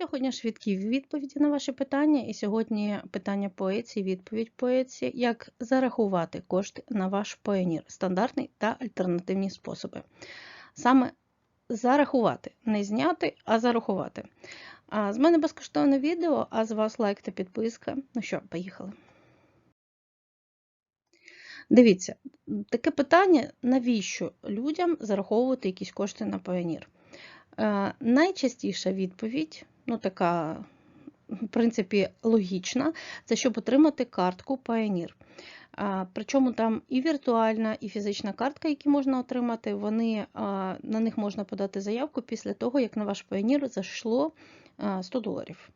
Сьогодні швидкі відповіді на ваші питання, і сьогодні питання по ЕЦІ, відповідь по ЕЦІ, як зарахувати кошти на ваш Payoneer, стандартний та альтернативні способи. Саме зарахувати, не зняти, а зарахувати. А з мене безкоштовне відео, а з вас лайк та підписка. Ну що, поїхали. Дивіться, таке питання: навіщо людям зараховувати якісь кошти на Payoneer? Е, Найчастіша відповідь, ну така, в принципі, логічна, це щоб отримати картку Payoneer. А, Причому там і віртуальна, і фізична картка, які можна отримати, вони, на них можна подати заявку після того, як на ваш Payoneer зайшло 100 доларів.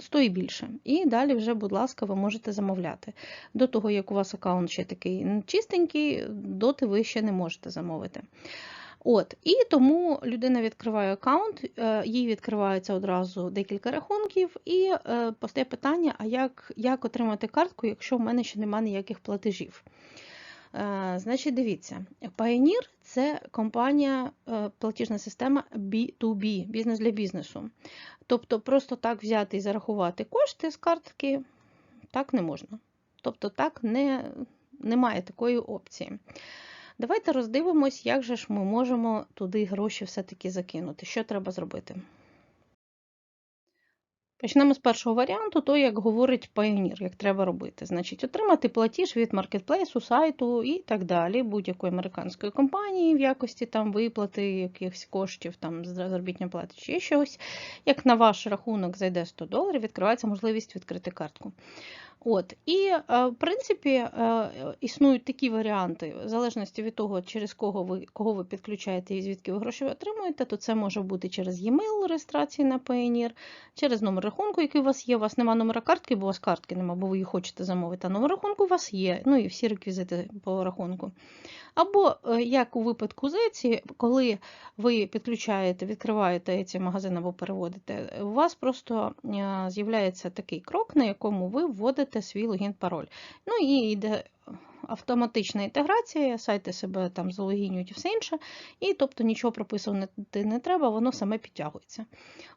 100 і більше. І далі вже, будь ласка, ви можете замовляти. До того, як у вас аккаунт ще такий чистенький, доти ви ще не можете замовити. От, І тому людина відкриває аккаунт, е, їй відкривається одразу декілька рахунків, і е, постає питання: а як як отримати картку, якщо в мене ще немає ніяких платежів? Е, значить, дивіться, Payoneer – це компанія, платіжна система B2B, бізнес для бізнесу. Тобто, просто так взяти і зарахувати кошти з картки так не можна. Тобто, так не, немає такої опції. Давайте роздивимось, як же ж ми можемо туди гроші все-таки закинути. Що треба зробити? Почнемо з першого варіанту, то, як говорить Payoneer, як треба робити. Значить, отримати платіж від маркетплейсу, сайту і так далі, будь-якої американської компанії в якості там виплати якихось коштів, там заробітня плати чи щось. Як на ваш рахунок зайде 100 доларів, відкривається можливість відкрити картку. От, І, е, в принципі, е, існують такі варіанти, в залежності від того, через кого ви кого ви підключаєте і звідки ви гроші отримуєте, то це може бути через e-mail реєстрації на Payoneer, через номер рахунку, який у вас є. У вас немає номера картки, бо у вас картки немає, бо ви її хочете замовити, а номер рахунку у вас є, ну і всі реквізити по рахунку. Або, е, як у випадку ЗЕЦі, коли ви підключаєте, відкриваєте ці магазин або переводите, у вас просто з'являється такий крок, на якому ви вводите свій логін-пароль. Ну і йде автоматична інтеграція, сайти себе там залогінюють і все інше, і тобто нічого прописувати не треба, воно саме підтягується.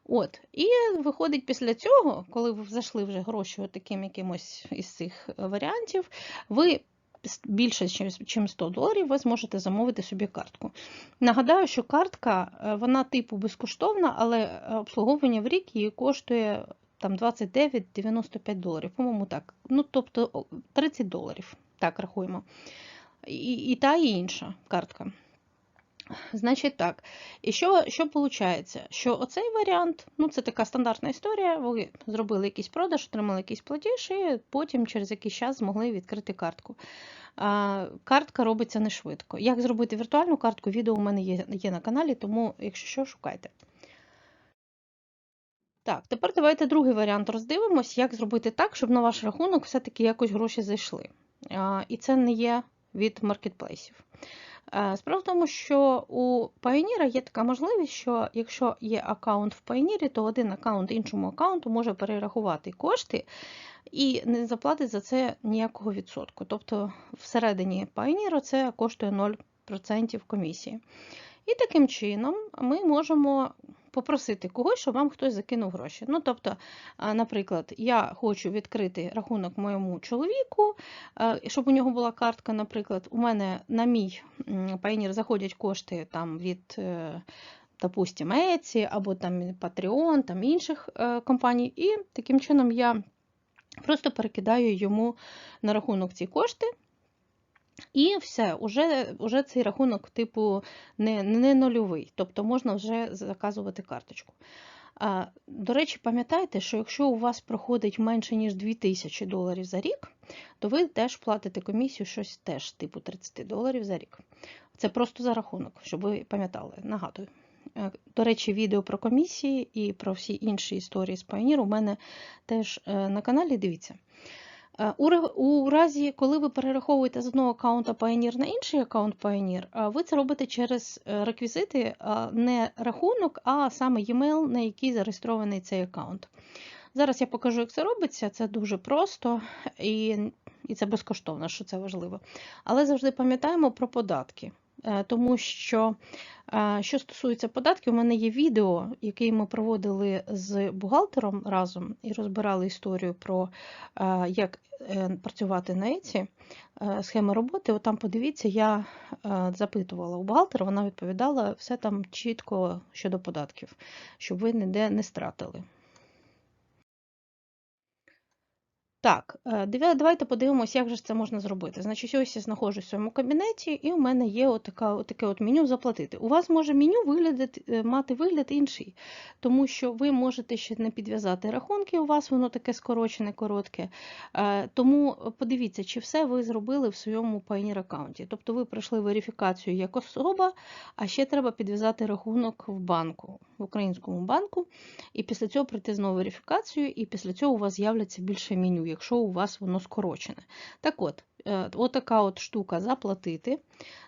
От. І виходить після цього, коли ви зайшли вже гроші таким якимось із цих варіантів, ви більше, ніж 100 доларів, ви зможете замовити собі картку. Нагадаю, що картка е, вона типу безкоштовна, але обслуговування в рік її коштує там 29-95 доларів, по-моєму, так. Ну, тобто 30 доларів, так рахуємо. І, і та, і інша картка. Значить так, і що що виходить? Що оцей варіант, ну це така стандартна історія, ви зробили якийсь продаж, отримали якийсь платіж, і потім через якийсь час змогли відкрити картку. А, Картка робиться не швидко. Як зробити віртуальну картку, відео у мене є, є на каналі, тому, якщо що, шукайте. Так, тепер давайте другий варіант роздивимось, як зробити так, щоб на ваш рахунок все-таки якось гроші зайшли. І це не є від маркетплейсів. Е, справа в тому, що у Payoneer є така можливість, що якщо є аккаунт в Payoneer, то один аккаунт іншому аккаунту може перерахувати кошти і не заплатить за це ніякого відсотку. Тобто всередині Payoneer це коштує 0% комісії. І таким чином ми можемо попросити когось, щоб вам хтось закинув гроші. Ну, тобто, наприклад, я хочу відкрити рахунок моєму чоловіку, щоб у нього була картка, наприклад, у мене на мій Payoneer заходять кошти там від. Е, допустим, Etsy або там Patreon, там інших е, компаній, і таким чином я просто перекидаю йому на рахунок ці кошти, і все, уже, уже цей рахунок типу не не нульовий, тобто можна вже заказувати карточку. А, До речі, пам'ятайте, що якщо у вас проходить менше, ніж 2000 доларів за рік, то ви теж платите комісію щось теж типу 30 доларів за рік. Це просто за рахунок, щоб ви пам'ятали, нагадую. Е, до речі, відео про комісії і про всі інші історії з Pioneer у мене теж е, на каналі. Дивіться. Е, у разі, коли ви перераховуєте з одного аккаунта Payoneer на інший аккаунт Payoneer, ви це робите через е, реквізити не рахунок, а саме e-mail, на який зареєстрований цей аккаунт. Зараз я покажу, як це робиться. Це дуже просто і і це безкоштовно, що це важливо. Але завжди пам'ятаємо про податки. Е, тому що е, що стосується податків, у мене є відео, яке ми проводили з бухгалтером разом і розбирали історію про е, як працювати на ЕЦІ, схеми роботи. От там подивіться, я запитувала у бухгалтера, вона відповідала все там чітко щодо податків, щоб ви ніде не стратили. Так, е, давайте подивимося, як же це можна зробити. Значить, ось я знаходжусь в своєму кабінеті, і у мене є отака, отаке от меню заплатити. У вас може меню виглядати, е, мати вигляд інший, тому що ви можете ще не підв'язати рахунки, у вас воно таке скорочене, коротке. Е, Тому подивіться, чи все ви зробили в своєму Pioneer аккаунті. Тобто ви пройшли верифікацію як особа, а ще треба підв'язати рахунок в банку, в українському банку, і після цього пройти знову верифікацію, і після цього у вас з'являться більше меню, якщо у вас воно скорочене. Так от, е, от штука заплатити.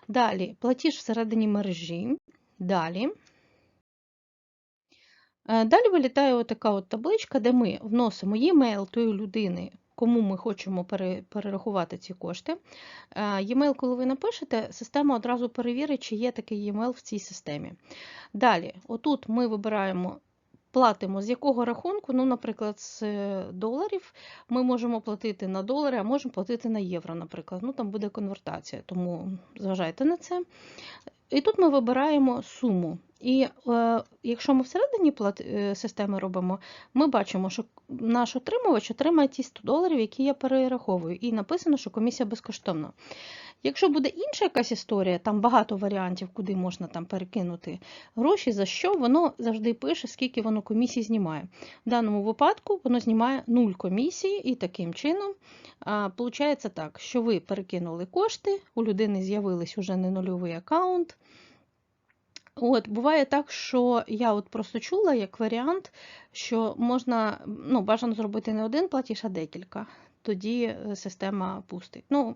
Далі платіж всередині мережі. Далі. Е, Далі вилітає отака от табличка, де ми вносимо e-mail тої людини, кому ми хочемо перерахувати ці кошти. Е, E-mail, коли ви напишете, система одразу перевірить, чи є такий e-mail в цій системі. Далі, отут ми вибираємо, платимо з якого рахунку, ну, наприклад, з е, доларів. Ми можемо платити на долари, а можемо платити на євро, наприклад. Ну, там буде конвертація, тому зважайте на це. І тут ми вибираємо суму. І е, якщо ми всередині плат... е, системи робимо, ми бачимо, що наш отримувач отримає ті 100 доларів, які я перераховую. І написано, що комісія безкоштовна. Якщо буде інша якась історія, там багато варіантів, куди можна там перекинути гроші, за що воно завжди пише, скільки воно комісій знімає. В даному випадку воно знімає 0 комісії, і таким чином получається так, що ви перекинули кошти, у людини з'явились уже не нульовий аккаунт. От, буває так, що я от просто чула як варіант, що можна ну, бажано зробити не один платіж, а декілька. Тоді е, система пустить. Ну,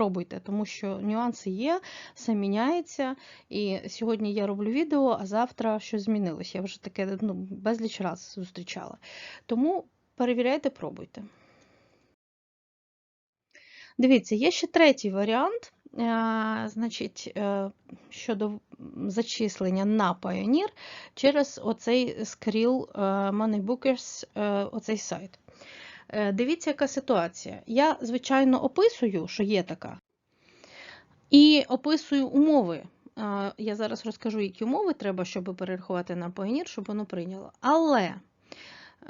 пробуйте, тому що нюанси є, все міняється. І сьогодні я роблю відео, а завтра щось змінилось. Я вже таке ну, безліч раз зустрічала. Тому перевіряйте, пробуйте. Дивіться, є ще третій варіант. Е, Значить, е, щодо зачислення на Pioneer через оцей Skrill е, Moneybookers, оцей сайт. Е, Дивіться, яка ситуація. Я, звичайно, описую, що є така, і описую умови. Я зараз розкажу, які умови треба, щоб перерахувати на Pioneer, щоб воно прийняло. Але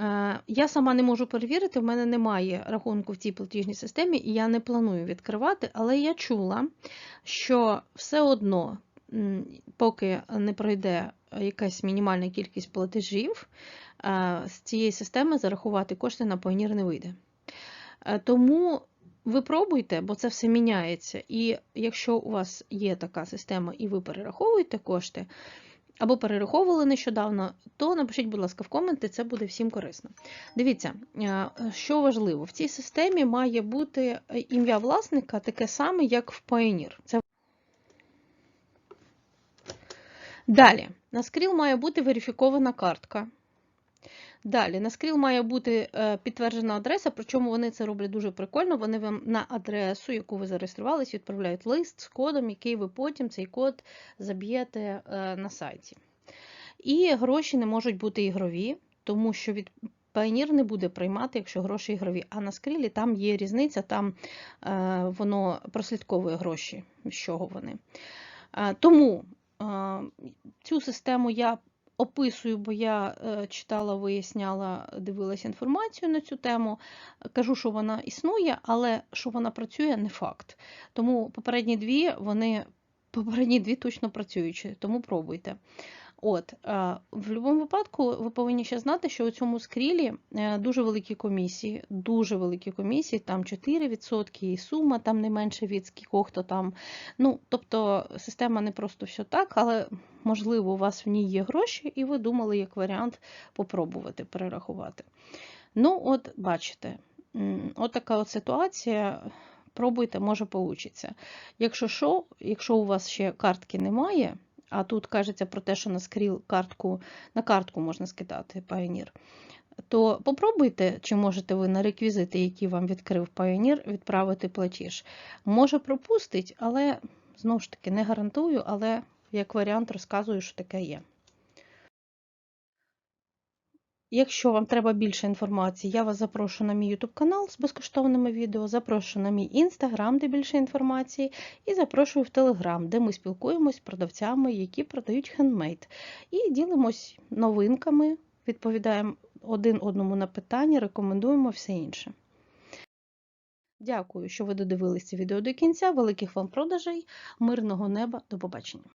е, я сама не можу перевірити, в мене немає рахунку в цій платіжній системі, і я не планую відкривати, але я чула, що все одно, поки не пройде якась мінімальна кількість платежів, е, з цієї системи зарахувати кошти на Pioneer не вийде. Тому ви пробуйте, бо це все міняється. І якщо у вас є така система і ви перераховуєте кошти, або перераховували нещодавно, то напишіть, будь ласка, в коменти, це буде всім корисно. Дивіться, е, що важливо, в цій системі має бути е, ім'я власника таке саме, як в Pioneer. Це Далі, на Skrill має бути верифікована картка. Далі, на Skrill має бути е, підтверджена адреса, причому вони це роблять дуже прикольно. Вони вам на адресу, яку ви зареєструвались, відправляють лист з кодом, який ви потім цей код заб'єте е, на сайті. І гроші не можуть бути ігрові, тому що від Pioneer не буде приймати, якщо гроші ігрові. А на Skrill там є різниця, там е, воно прослідковує гроші, з чого вони. Тому цю систему я описую, бо я е, читала, виясняла, дивилася інформацію на цю тему. Кажу, що вона існує, але що вона працює, не факт. Тому попередні дві, вони попередні дві точно працюючі, тому пробуйте. От, е, в будь-якому випадку ви повинні ще знати, що у цьому скрілі е, дуже великі комісії, дуже великі комісії, там 4% і сума там не менше від скількох то там. Ну, тобто система не просто все так, але можливо, у вас в ній є гроші, і ви думали, як варіант, попробувати перерахувати. Ну, от, бачите, от така от ситуація. Пробуйте, може получиться. Якщо що, якщо у вас ще картки немає, а тут кажеться про те, що на скріл картку, на картку можна скидати Pioneer, то попробуйте, чи можете ви на реквізити, які вам відкрив Pioneer, відправити платіж. Може пропустить, але Знову ж таки, не гарантую, але як варіант розказую, що таке є. Якщо вам треба більше інформації, я вас запрошую на мій YouTube канал з безкоштовними відео, запрошую на мій Instagram, де більше інформації, і запрошую в Telegram, де ми спілкуємось з продавцями, які продають хендмейд. І ділимось новинками, відповідаємо один одному на питання, рекомендуємо все інше. Дякую, що ви додивилися відео до кінця. Великих вам продажей, мирного неба, до побачення!